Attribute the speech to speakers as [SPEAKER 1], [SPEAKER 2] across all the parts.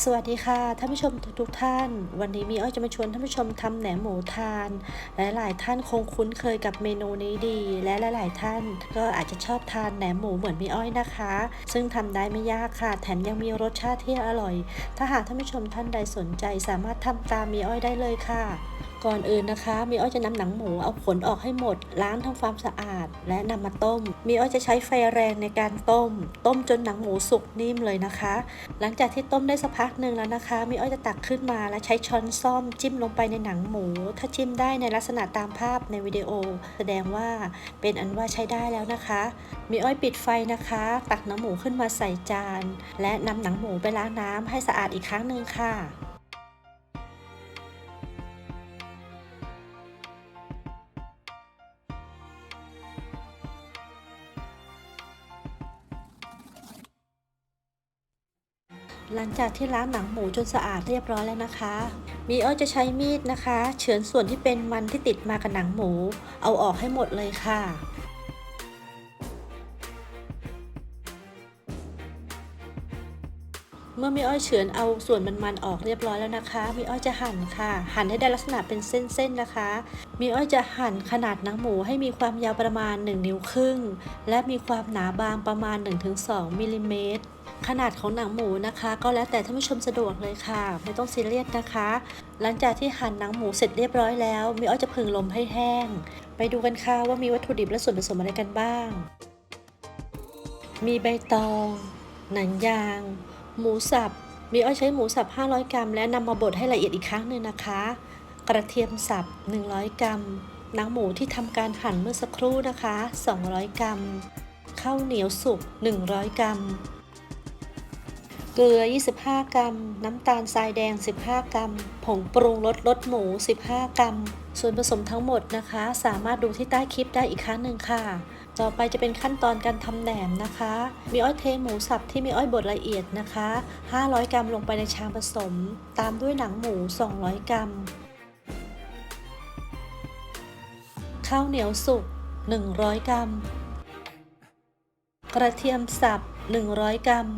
[SPEAKER 1] สวัสดีค่ะท่านผู้ชมทุกๆท่าน วันนี้มีอ้อยจะมาชวนท่านผู้ชมทำแหนมหมูทานและหลายท่านคงคุ้นเคยกับเมนูนี้ดี และหลายๆท่านก็อาจจะชอบทานแหนมหมูเหมือนมีอ้อยนะคะ ซึ่งทำได้ไม่ยากค่ะ แถมยังมีรสชาติที่อร่อย ถ้าหากท่านผู้ชมท่านใดสนใจสามารถทำตามมีอ้อยได้เลยค่ะ ก่อนอื่นนะคะ มีอ้อยจะนำหนังหมูเอาขนออกให้หมด ล้างทำความสะอาด และนำมาต้ม มีอ้อยจะใช้ไฟแรงในการต้ม ต้มจนหนังหมูสุกนิ่มเลยนะคะ หลังจากที่ต้มได้สักพักหนึ่งแล้วนะคะ มีอ้อยจะตักขึ้นมาและใช้ช้อนซ่อมจิ้มลงไปในหนังหมู ถ้าจิ้มได้ในลักษณะตามภาพในวิดีโอ แสดงว่าเป็นอันว่าใช้ได้แล้วนะคะ มีอ้อยปิดไฟนะคะ ตักหนังหมูขึ้นมาใส่จาน และนำหนังหมูไปล้างน้ำให้สะอาดอีกครั้งหนึ่งค่ะ หลังจากที่ล้างหนังหมูจนสะอาดเรียบร้อยแล้วนะคะ มีอ้อยจะใช้มีดนะคะ เฉือนส่วนที่เป็นมันที่ติดมากับหนังหมู เอาออกให้หมดเลยค่ะเมื่อมีอ้อยเฉือนเอาส่วนมันๆออกเรียบร้อยแล้วนะคะ มีอ้อยจะหั่นค่ะ หั่นให้ได้ลักษณะเป็นเส้นๆนะคะ มีอ้อยจะหั่นขนาดหนังหมูให้มีความยาวประมาณ 1 นิ้วครึ่ง และมีความหนาบางประมาณ 1-2มิลลิเมตร ขนาดของหนังหมูนะคะ ก็แล้วแต่ท่านผู้ชมสะดวกเลยค่ะ ไม่ต้องซีเรียสนะคะ หลังจากที่หั่นหนังหมูเสร็จเรียบร้อยแล้วมีอ้อยจะผึ่งลมให้แห้ง ไปดูกันค่ะว่ามีวัตถุดิบและส่วนผสมอะไรกันบ้าง มีใบตอง หนังยาง หมูสับ มีอ้อยใช้หมูสับ 500 กรัม และนำมาบดให้ละเอียดอีกครั้งหนึ่งนะคะ กระเทียมสับ 100 กรัมหนังหมูที่ทำการหั่นเมื่อสักครู่นะคะ 200 กรัม ข้าวเหนียวสุก 100 กรัม เกลือ 25 กรัม น้ำตาลทรายแดง 15 กรัม ผงปรุงรสรสหมู 15 กรัม ส่วนผสมทั้งหมดนะคะ สามารถดูที่ใต้คลิปได้อีกครั้งหนึ่งค่ะ ต่อไปจะเป็นขั้นตอนการทำแหนมนะคะ มีอ้อยเทหมูสับที่มีอ้อยบดละเอียดนะคะ 500 กรัมลงไปในชามผสม ตามด้วยหนังหมู 200 กรัม ข้าวเหนียวสุก 100 กรัม กระเทียมสับ 100 กรัม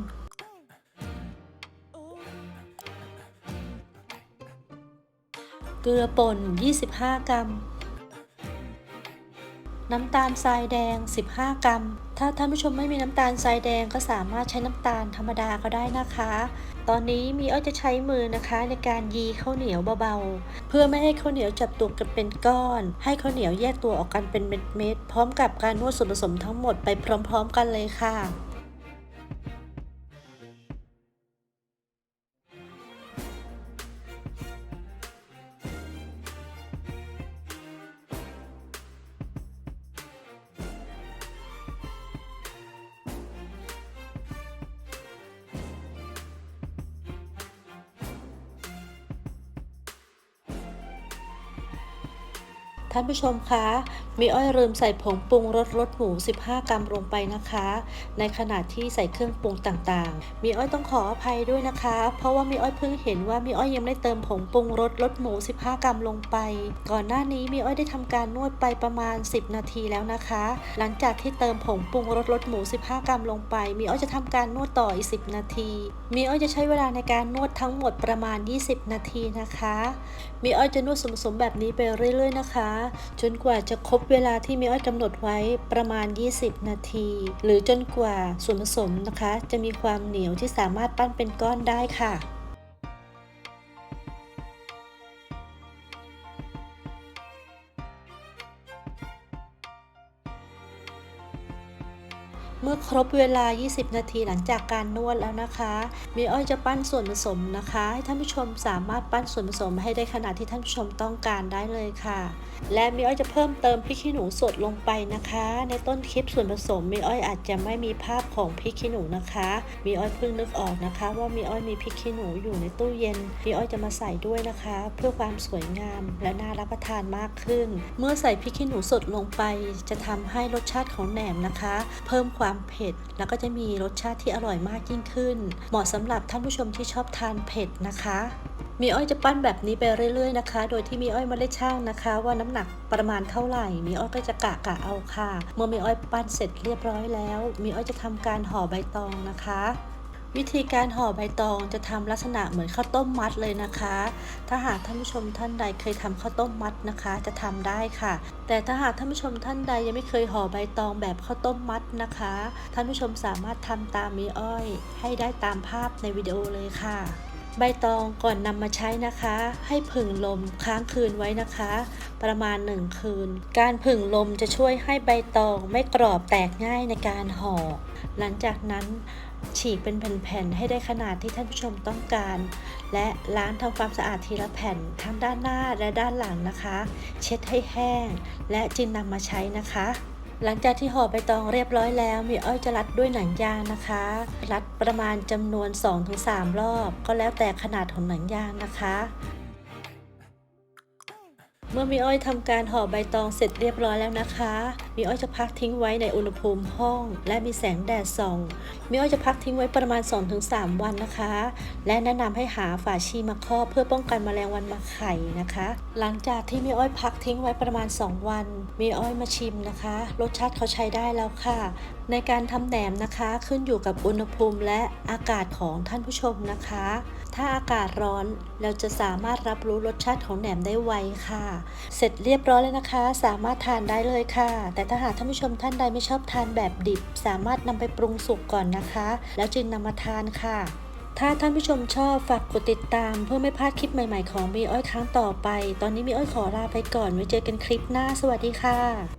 [SPEAKER 1] เกลือป่น 25 กรัม น้ำตาลทรายแดง 15 กรัม ถ้าท่านผู้ชมไม่มีน้ำตาลทรายแดงก็สามารถใช้น้ำตาลธรรมดาก็ได้นะคะ ตอนนี้มีอ้อยจะใช้มือนะคะในการยีข้าวเหนียวเบาๆ เพื่อไม่ให้ข้าวเหนียวจับตัวกันเป็นก้อน ให้ข้าวเหนียวแยกตัวออกกันเป็นเม็ดๆ พร้อมกับการนวดส่วนผสมทั้งหมดไปพร้อม ๆ กันเลยค่ะ ท่านผู้ชมคะ มีอ้อยลืมใส่ผงปรุงรสรสหมู 15 กรัมลงไปนะคะ ในขณะที่ใส่เครื่องปรุงต่างๆ มีอ้อยต้องขออภัยด้วยนะคะ เพราะว่ามีอ้อยเพิ่งเห็นว่ามีอ้อยยังไม่ได้เติมผงปรุงรสรสหมู 15 กรัมลงไป ก่อนหน้านี้มีอ้อยได้ทำการนวดไปประมาณ 10 นาทีแล้วนะคะ หลังจากที่เติมผงปรุงรสรสหมู 15 กรัมลงไป มีอ้อยจะทำการนวดต่ออีก 10 นาที มีอ้อยจะใช้เวลาในการนวดทั้งหมดประมาณ 20 นาทีนะคะ มีอ้อยจะนวดสมสมแบบนี้ไปเรื่อยๆนะคะจนกว่าจะครบเวลาที่มีอ้อยกำหนดไว้ประมาณ 20 นาที หรือจนกว่าส่วนผสมนะคะ จะมีความเหนียวที่สามารถปั้นเป็นก้อนได้ค่ะ เมื่อครบเวลา 20 นาทีหลังจากการนวดแล้วนะคะมีอ้อยจะปั้นส่วนผสมนะคะ ให้ท่านผู้ชมสามารถปั้นส่วนผสมให้ได้ขนาดที่ท่านผู้ชมต้องการได้เลยค่ะ และมีอ้อยจะเพิ่มเติมพริกขี้หนูสดลงไปนะคะ ในต้นคลิปส่วนผสมมีอ้อยอาจจะไม่มีภาพของพริกขี้หนูนะคะมีอ้อยเพิ่งนึกออกนะคะ ว่ามีอ้อยมีพริกขี้หนูอยู่ในตู้เย็นมีอ้อยจะมาใส่ด้วยนะคะ เพื่อความสวยงามและน่ารับประทานมากขึ้น เมื่อใส่พริกขี้หนูสดลงไป จะทำให้รสชาติของแหนมนะคะ เพิ่มความเผ็ด แล้วก็จะมีรสชาติที่อร่อยมากยิ่งขึ้น เหมาะสำหรับท่านผู้ชมที่ชอบทานเผ็ดนะคะมีอ้อยจะปั้นแบบนี้ไปเรื่อยๆนะคะ โดยที่มีอ้อยมาได้ช่างนะคะ ว่าน้ำหนักประมาณเท่าไหร่ มีอ้อยก็จะกะกะเอาค่ะ เมื่อมีอ้อยปั้นเสร็จเรียบร้อยแล้ว มีอ้อยจะทำการห่อใบตองนะคะ วิธีการห่อใบตองจะทำลักษณะเหมือนข้าวต้มมัดเลยนะคะ ถ้าหากท่านผู้ชมท่านใดเคยทำข้าวต้มมัดนะคะ จะทำได้ค่ะ แต่ถ้าหากท่านผู้ชมท่านใดยังไม่เคยห่อใบตองแบบข้าวต้มมัดนะคะ ท่านผู้ชมสามารถทำตามมีอ้อย ให้ได้ตามภาพในวิดีโอเลยค่ะ ใบตองก่อนนำมาใช้นะคะ ให้ผึ่งลมค้างคืนไว้นะคะ ประมาณ 1 คืน การผึ่งลมจะช่วยให้ใบตองไม่กรอบแตกง่ายในการห่อ หลังจากนั้น ฉีกเป็นแผ่นๆให้ได้ขนาดที่ท่านผู้ชมต้องการ และล้างทำความสะอาดทีละแผ่นทั้งด้านหน้าและด้านหลังนะคะ เช็ดให้แห้ง และจึงนำมาใช้นะคะ หลังจากที่ห่อใบตองเรียบร้อยแล้วมีอ้อยจะรัดด้วยหนังยางนะคะ รัดประมาณจำนวน 2-3 รอบ ก็แล้วแต่ขนาดของหนังยางนะคะเมื่อมีอ้อยทำการห่อใบตองเสร็จเรียบร้อยแล้วนะคะ มีอ้อยจะพักทิ้งไว้ในอุณหภูมิห้อง และมีแสงแดดส่อง มีอ้อยจะพักทิ้งไว้ประมาณ 2-3 วันนะคะ และแนะนำให้หาฝาชีมาครอบเพื่อป้องกันแมลงวันมาไข่นะคะ หลังจากที่มีอ้อยพักทิ้งไว้ประมาณ 2 วัน มีอ้อยมาชิมนะคะ รสชาติเขาใช้ได้แล้วค่ะ ในการทำแหนมนะคะขึ้นอยู่กับอุณหภูมิและอากาศของท่านผู้ชมนะคะ ถ้าอากาศร้อนเราจะสามารถรับรู้รสชาติของแหนมได้ไวค่ะ เสร็จเรียบร้อยแล้วนะคะ สามารถทานได้เลยค่ะ แต่ถ้าหากท่านผู้ชมท่านใดไม่ชอบทานแบบดิบ สามารถนำไปปรุงสุกก่อนนะคะ แล้วจึงนำมาทานค่ะ ถ้าท่านผู้ชมชอบฝากกดติดตาม เพื่อไม่พลาดคลิปใหม่ๆของมีอ้อยครั้งต่อไป ตอนนี้มีอ้อยขอลาไปก่อนไว้เจอกันคลิปหน้า สวัสดีค่ะ